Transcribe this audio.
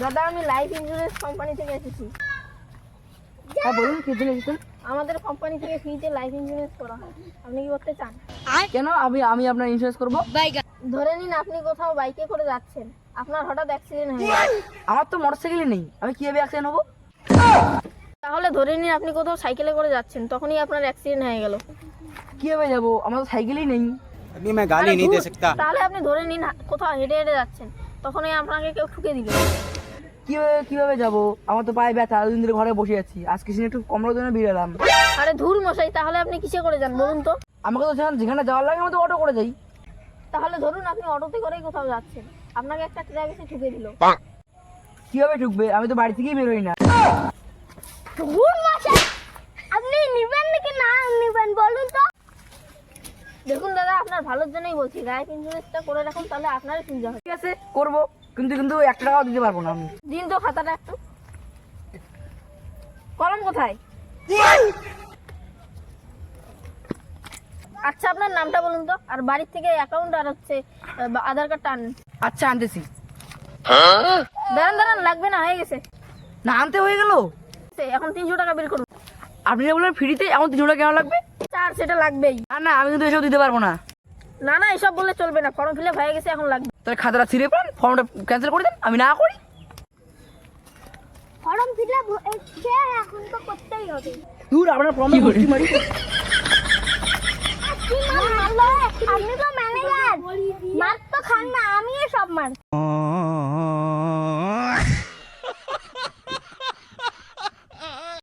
দাদা আমি life insurance company থেকে এসেছি হ্যাঁ বলুন কি জন্য এসেছেন আমাদের কোম্পানি থেকে ফ্রিতে লাইফ ইন্স্যুরেন্স করা হয় আপনি কি করতে চান কেন আমি আমি আপনার ইন্স্যুরেন্স করবো ধরে নিন আপনি কোথাও বাইকে করে যাচ্ছেন আপনার হঠাৎ অ্যাক্সিডেন্ট হয়ে গেল আমার তো মোটর সাইকেলই নেই আমি কিভাবে অ্যাক্সিডেন্ট হবো তাহলে ধরে নিন আপনি কোথাও সাইকেলে করে যাচ্ছেন তখনই আপনার অ্যাক্সিডেন্ট হয়ে গেল কিভাবে যাবো আমার তো সাইকেলই নেই अभी मैं गाली नहीं दे सकता তাহলে আপনি ধরে নিন কোথাও হেঁটে হেঁটে যাচ্ছেন তখনই আপনাকে কেউ ঠুকে দিল কীভাবে কীভাবে যাব? আমার তো পায়ে ব্যথা দুদিন ধরে ঘরে বসে আছি। আজকে সিনে একটু কমলার জন্য বেরোলাম আরে ধুর মশাই তাহলে আপনি কিসে করে যান বলুন তো? আমাকে তো যেখানে যেখানে যাওয়ার লাগে আমি তো অটো করে যাই। তাহলে ধরুন আপনি অটোতে করেই কোথাও যাচ্ছেন। আপনাকে একটা ট্রাক এসে ঠুকে দিল। কীভাবে ঢুকবে আমি তো বাড়ি থেকেই বেরোই না। ধুর মশাই আপনি নিবেন নাকি না নিবেন বলুন তো? দেখুন দাদা আপনার ভালোর জন্যই বলছি। লাইফ ইন্স্যুরেন্সটা করে রাখুন তাহলে আপনারই সুবিধা হবে। ঠিক আছে করব। কিন্তু কিন্তু একটা টাকাও দিতে পারব না আমি। দিন তো খাতাটা একটু। কলম কোথায়? আচ্ছা আপনার নামটা বলুন তো। আর বাড়ির থেকে অ্যাকাউন্ট আর হচ্ছে আধার কার্ডটা আনুন আচ্ছা আনতেছি। দাঁড়ান দাঁড়ান লাগবে না হয়ে গেছে। না আনতে হয়ে গেল? এখন তিনশো টাকা বের করুন। আপনি যে বললেন ফ্রিতে এখন তিনশো টাকা কেন লাগবে? চার সেটা লাগবেই। না না আমি কিন্তু এসব দিতে পারব না। না না এসব বললে চলবে না। ফর্ম ফিল হয়ে গেছে এখন লাগবে। তাহলে খাতাটা ছিঁড়ে পান ফর্মটা ক্যান্সেল করে দেন আমি না করি। ফর্ম ফিল এখন তো করতেই হবে। দূর আপনার ফর্ম ভর্তি মারি আপনি তো ম্যানেজার মার তো খান